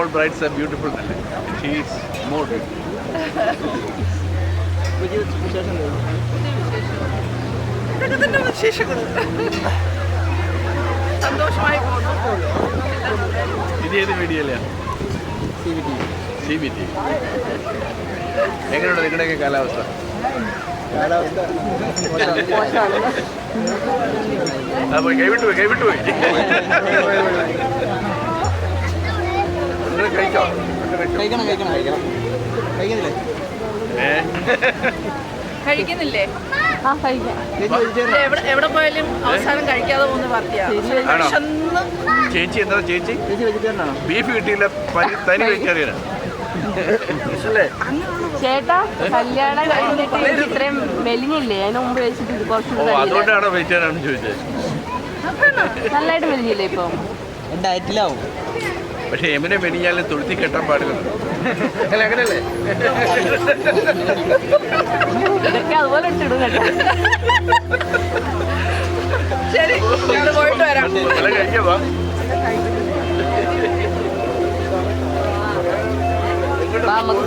All brides are beautiful അല്ലേ she's more beautiful വിശേഷങ്ങൾ സന്തോഷമായി ഇത് ഏത് മീഡിയയിലാണ് സി ബി ടി എങ്ങനെയുണ്ട് നിങ്ങളുടെയൊക്കെ കാലാവസ്ഥ? കാലാവസ്ഥ ആ പോയി. കൈവിട്ടു കഴിക്കണം കഴിക്കണം കഴിക്കണം. കഴിക്കുന്നില്ലേ ഏ? കഴിക്കുന്നില്ലേ? ആ കഴിക്കാം. എവിടെ പോയാലും അവസാനം കഴിക്കാതെ പോകുന്ന പാർട്ടിയാണ് ആണോ? വിശന്ന് ചേച്ചി എന്താ ചേച്ചി? ബീഫ് കിട്ടിയില്ല പനി തനി വെജിറ്റേറിയനാണ് ചേട്ടാ കല്യാണം കഴിഞ്ഞിട്ട് ഇത്രയും മെലിഞ്ഞില്ലേ? അതിന് മുമ്പ് വെച്ചിട്ട് ഇത് കുറച്ച് ഓ അതുകൊണ്ടാണോ വെയിറ്റ് ആണെന്ന് ചോദിച്ചത് നല്ലതായിട്ട് മെലിഞ്ഞില്ലേ ഇപ്പം? ഡയറ്റിലാവും പക്ഷെ എമിനെ മെനിഞ്ഞാലും തുളുത്തി കെട്ടാൻ പാടില്ല. അല്ല ഇട്ടിടും ശരി പോയിട്ട് വരാം. കഴിക്കവാ നമുക്ക്